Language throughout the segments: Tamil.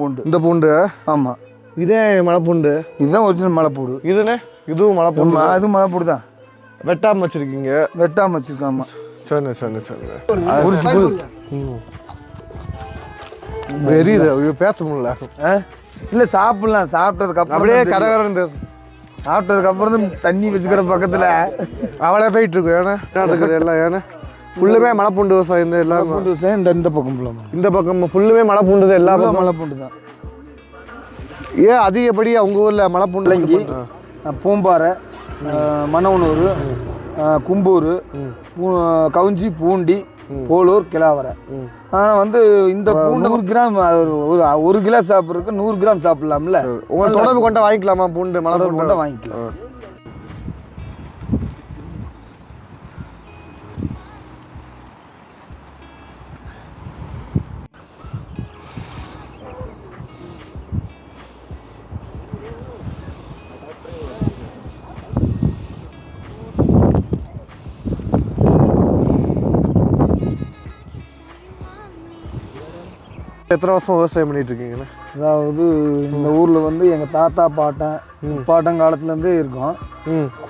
பூண்டு. இந்த பூண்டு? ஆமாம் இதே மலைப்பூண்டு. இதுதான் ஒரிஜினல் மலைப்பூடு இதுனே? இதுவும் மலைப்பூண்டு ஆமா, அது மலைப்பூடு தான். வெட்டாம வச்சிருக்கீங்க? வெட்டாமல் வச்சுருக்கோம் ஆமாம் சரி சரி சரி. உரிச்சு புது வெறியுது. ஐயோ பேச முடியல. இல்லை சாப்பிட்லாம். சாப்பிட்டதுக்கு அப்புறம் அப்படியே. கரகரன்னு பேசு. சாப்பிட்டதுக்கு அப்புறம் தண்ணி வச்சுக்கிற பக்கத்தில். அவளே போயிட்டு இருக்கும் ஏன்னா எல்லாம் ஏன்னா ஃபுல்லுமே மலைப்பூண்டு விவசாயம் இந்த எல்லாம் பூண்டு விவசாயம் இந்த இந்த பக்கம் போகலாமா இந்த பக்கம் ஃபுல்லுமே மலைப்பூண்டு எல்லா பக்கம் மலைப்பூண்டு தான். ஏன் அதிகப்படி அவங்க ஊர்ல மலைப்பூண்டு. ஆ, பூம்பாறை மணவனூர் கும்பூர் கவுஞ்சி பூண்டி போலூர் கிளாவரை ஆனால் வந்து இந்த பூண்டு நூறு கிராம் ஒரு- ஒரு கிலோ சாப்பிட்றதுக்கு நூறு கிராம் சாப்பிடலாம்ல. உங்க தொடர்பு கொண்ட வாங்கிக்கலாமா பூண்டு மலை கொண்டா வாங்கிக்கலாம். எத்தனை வருஷம் விவசாயம் பண்ணிட்டு இருக்கீங்கண்ணா அதாவது இந்த ஊரில் வந்து எங்கள் தாத்தா பாட்டன் பாட்டன் காலத்துலேருந்தே இருக்கோம்.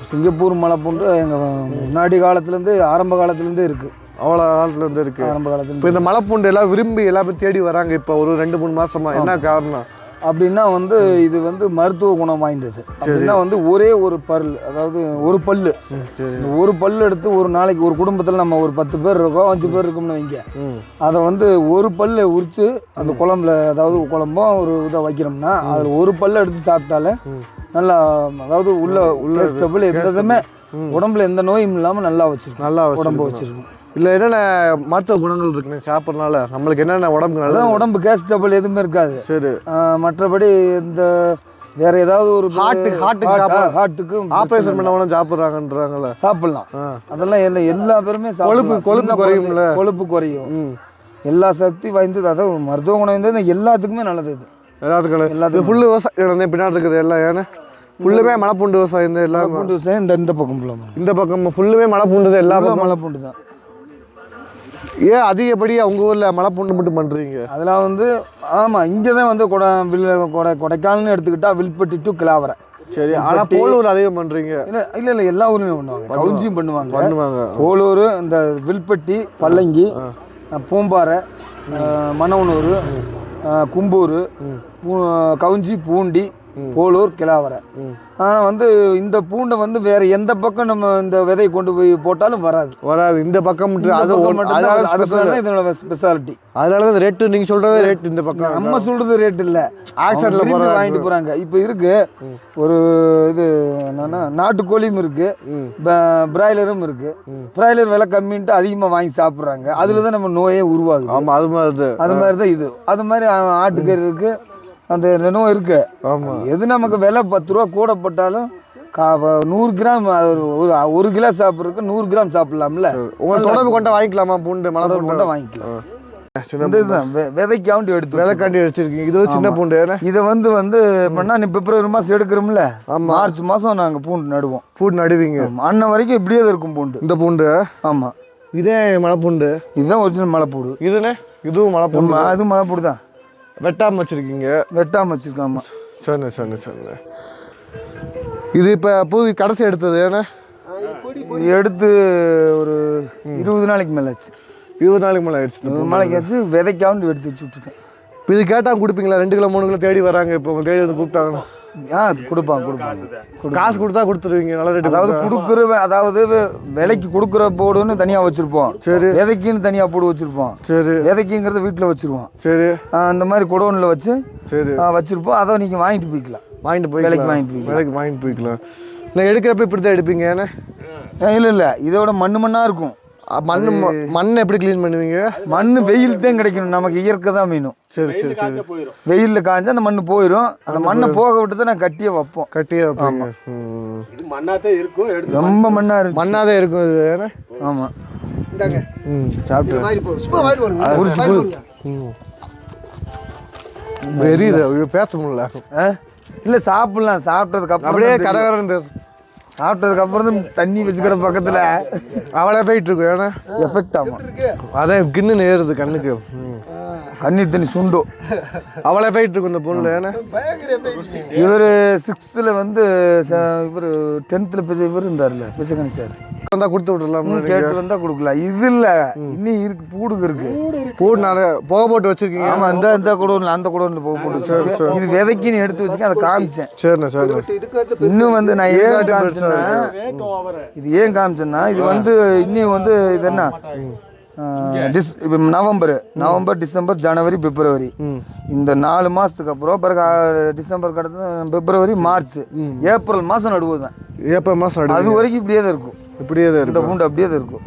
சிங்கப்பூர் மலைப்பூண்டு எங்கள் முன்னாடி காலத்துலேருந்து ஆரம்ப காலத்துலேருந்தே இருக்குது அவ்வளோ காலத்துல இருந்து இருக்கு. ஆரம்ப காலத்துல இப்போ இந்த மலைப்பூண்டு எல்லாம் விரும்பி எல்லாமே தேடி வராங்க இப்போ ஒரு ரெண்டு மூணு மாசமா. என்ன காரணம்? அப்படின்னா வந்து இது வந்து மருத்துவ குணம் வாய்ந்தது. அப்படின்னா வந்து ஒரே ஒரு பல் அதாவது ஒரு பல்லு. ஒரு பல்லு எடுத்து ஒரு நாளைக்கு ஒரு குடும்பத்தில் நம்ம ஒரு பத்து பேர் இருக்கோம் அஞ்சு பேர் இருக்கோம்னு வைங்க. அதை வந்து ஒரு பல்லை உரித்து அந்த குழம்புல அதாவது குழம்போ ஒரு இதை வைக்கிறோம்னா அதில் ஒரு பல்லை எடுத்து சாப்பிட்டாலே நல்லா அதாவது உள்ள உள்ள ஸ்டெபிள் எந்த உடம்புல எந்த நோயும் இல்லாமல் நல்லா வச்சிருக்கும். நல்லா உடம்பு. வச்சிருக்கும். இல்ல என்னென்ன மருத்துவ குணங்கள் இருக்குண்ணே சாப்பிட்றதுனால? நம்மளுக்கு என்னென்ன உடம்புக்கு நல்லது? அதான் உடம்பு கேஸ் ஸ்டெபிள் எதுவுமே இருக்காது. சரி. மற்றபடி இந்த வேற ஏதாவது ஒரு ஹார்ட்டுக்கு- ஹார்ட்டுக்கு சாப்பிட- ஹார்ட்டுக்கு ஆப்ரேஷன் பண்ணவனும் சாப்பிட்றாங்கன்றாங்கல்ல? சாப்பிடலாம். அதெல்லாம் எல்லா எல்லா பேருமே கொழுப்பு. கொழுப்பு குறையும்ல? கொழுப்பு குறையும். எல்லா சக்தி வாய்ந்தது அதாவது மருத்துவ குணம் வாய்ந்தது எல்லாத்துக்குமே நல்லது இது. எல்லாத்துக்கும் எல்லாத்துக்கும் ஃபுல்லு விவசாயம் வந்து பின்னாடி இருக்குது எல்லாம் ஏன்னா? ஃபுல்லுமே மலைப்பூண்டு விவசாயம் இந்த எல்லாம். பூண்டு விவசாயம் இந்த இந்த பக்கம் இந்த பக்கம் ஃபுல்லுமே மலைப்பூண்டு எல்லா பக்கம் மலை பூண்டு தான் ஏன் அதிகப்படி அவங்க ஊர்ல மலைப்பூண்டு மட்டும் பண்றீங்க? அதெல்லாம் வந்து ஆமாம் இங்கே தான் வந்து கொடை வில் கொடை கொடைக்கானல்னு எடுத்துக்கிட்டா வில்பட்டி டு கிளாவரை சரி ஆனா போலூர் அதிகம் பண்றீங்க. இல்லை இல்லை இல்லை எல்லா ஊருமே பண்ணுவாங்க. கவுஞ்சியும் பண்ணுவாங்க. பண்ணுவாங்க. போலூர் இந்த வில்பட்டி பல்லங்கி பூம்பாறை மணவனூர் கும்பூர் கவுஞ்சி பூண்டி போலூர் கிளாவரை ம். ஆனால் வந்து இந்த பூண்டை வந்து வேற எந்த பக்கம் நம்ம இந்த விதையை கொண்டு போய் போட்டாலும் வராது. வராது. இந்த பக்கம் அது இதனோட ஸ்பெஷாலிட்டி அதனால தான் ரேட்டு நீங்க சொல்றது ரேட் இந்த பக்கம் நம்ம சொல்றது ரேட் இல்ல. போறாங்க. வாங்கிட்டு போறாங்க. இப்போ இருக்கு ஒரு இது என்னன்னா நாட்டுக்கோழியும் இருக்கு. பிராய்லரும் இருக்கு. பிராய்லர் விலை கம்மின்ட்டு அதிகமா வாங்கி சாப்பிடுறாங்க. அதுல தான் நம்ம நோயே உருவாகுது. ஆமா அது மாதிரி தான். அது மாதிரி தான் இது. அது மாதிரி ஆட்டுக்கறி இருக்கு. அந்த நோய் இருக்கு. ஆமா. எது நமக்கு விலை பத்து ரூபா கூட போட்டாலும் கா- நூறு கிராம் ஒரு ஒரு கிலோ சாப்பிட்றதுக்கு நூறு கிராம் சாப்பிடலாம்ல. உங்க தொடர்பு கொண்ட வாங்கிக்கலாமா பூண்டு மலை கொண்டா வாங்கிக்கலாம். விதைக்காண்டி எடுத்து விலைக்காண்டி வச்சிருக்கீங்க இது ஒரு சின்ன பூண்டு இதை வந்து வந்து பண்ணா நீ பிப்ரவரி மாதம் எடுக்கிறோம்ல. ஆமா. மார்ச் மாதம் நாங்கள் பூண்டு நடுவோம். பூண்டு நடுவீங்க. ஆமா. அன்ன வரைக்கும் இப்படியே இருக்கும் பூண்டு. இந்த பூண்டு? ஆமாம் இதே மலைப்பூண்டு? இதுதான் ஒரிஜினல் மலைப்பூடு. இதுனே? இதுவும் மலைப்பூண்டு ஆமா, அது மலைப்பூடு தான். வெட்டாம வச்சிருக்கீங்க. வெட்டாமல் வச்சுருக்கோம். ஆமாம் சரி சரி சரி இது இப்போ புது கடைசி எடுத்தது ஏன்னா எடுத்து ஒரு இருபது நாளைக்கு மேலே ஆச்சு. இருபது நாளைக்கு மேலே ஆயிடுச்சு இருபது நாளைக்கு ஆச்சு விதைக்காண்டு எடுத்து வச்சு விட்ருக்கேன் இப்போ இது கேட்டால் கொடுப்பீங்களா? ரெண்டு கிலோ மூணு கிலோ தேடி வராங்க இப்போ தேடி வந்து கூப்பிட்டாங்க ஆ கொடுப்பாங்க கொடுப்பாங்க காசு கொடுத்தா கொடுத்துருவீங்க நல்ல ரேட்டு அதாவது கொடுக்குற அதாவது விலைக்கு கொடுக்குற போடுன்னு தனியாக வச்சுருப்போம். சரி. விதைக்குன்னு தனியாக போடு வச்சுருப்போம். சரி. விதைக்குங்கிறத வீட்டில் வச்சுருவோம். சரி. அந்த மாதிரி குடோனில் வச்சு சரி. ஆ, வச்சிருப்போம். அதை நீங்கள் வாங்கிட்டு போய்க்கலாம். வாங்கிட்டு விலைக்கு போய்க்கலாம் வாங்கிட்டு போய்க்கலாம். விலைக்கு வாங்கிட்டு போய்க்கலாம். நான் எடுக்கிறப்ப இப்படி தான் எடுப்பீங்க ஏன்னா இல்லை இல்லை. இதோட மண்ணு மண்ணாக இருக்கும். மண் மண் எப்படி க்ளீன் பண்ணுவீங்க? மண் வெயில் தான் கிடைக்கணும். நமக்கு இயற்கை தான் வேணும். சரி சரி சரி. வெயிலில் காய்ஞ்சா அந்த மண் போயிடும் அந்த மண்ணை போக விட்டு தான் நான் கட்டியே வைப்போம். கட்டியே வைப்பீங்க. ம். இது மண்ணாத்தான் இருக்கும் எடுத்து ரொம்ப மண்ணாக இருக்கு மண்ணாதான் இருக்கும் இது ஆமாம் ம் சாப்பிட்டு வெறியுது. ஐயோ பேச முடியல. இல்லை சாப்பிடலாம். சாப்பிட்டதுக்கு அப்புறம் அப்படியே. கரகரன்னு பேசு. சாப்பிட்டதுக்கு அப்புறம் தான் தண்ணி வச்சுக்கிற பக்கத்தில் அவளே போயிட்டு இருக்கும் ஏன்னா எஃபெக்ட் ஆகும் அதான் கிண்ணு நேருது கண்ணுக்கு. ம் கண்ணீர் தண்ணி சுண்டோ. அவ்வளோ ஃபைட் இருக்கும் இந்த பொண்ணுல ஏன்னா இவர் சிக்ஸ்த்தில் வந்து இவர் டென்த்தில் இவர் இருந்தார்ல பிச்சைக்கணி சார் வந்தா கொடுத்து விட்டுறலாம் கேட்டு வந்தா கொடுக்கலாம் இது இல்ல. இன்னும் இருக்கு பூடுக்கு இருக்கு. பூ நிறைய புகை போட்டு வச்சிருக்கீங்க. ஆமா இந்த இந்த குடோன்ல அந்த குடோன்ல போக போட்டு இது விதைக்குன்னு எடுத்து வச்சுக்க அதை காமிச்சேன். சரிண்ணா சரிண்ணா. இன்னும் வந்து நான் ஏன் காமிச்சேன்னா இது ஏன் காமிச்சேன்னா இது வந்து இன்னும் வந்து இது என்ன? டிஸ் இப்போ நவம்பர். நவம்பர் டிசம்பர் ஜனவரி பிப்ரவரி. இந்த நாலு மாசத்துக்கு அப்புறம் பிறகு டிசம்பர் கடந்து பிப்ரவரி மார்ச். ஏப்ரல் மாசம் நடுவுதான். ஏப்ப மாதம் அது வரைக்கும் இப்படியே தான் இருக்கும். இப்படியே தான் இந்த இருக்கும். பூண்டு அப்படியே தான் இருக்கும்.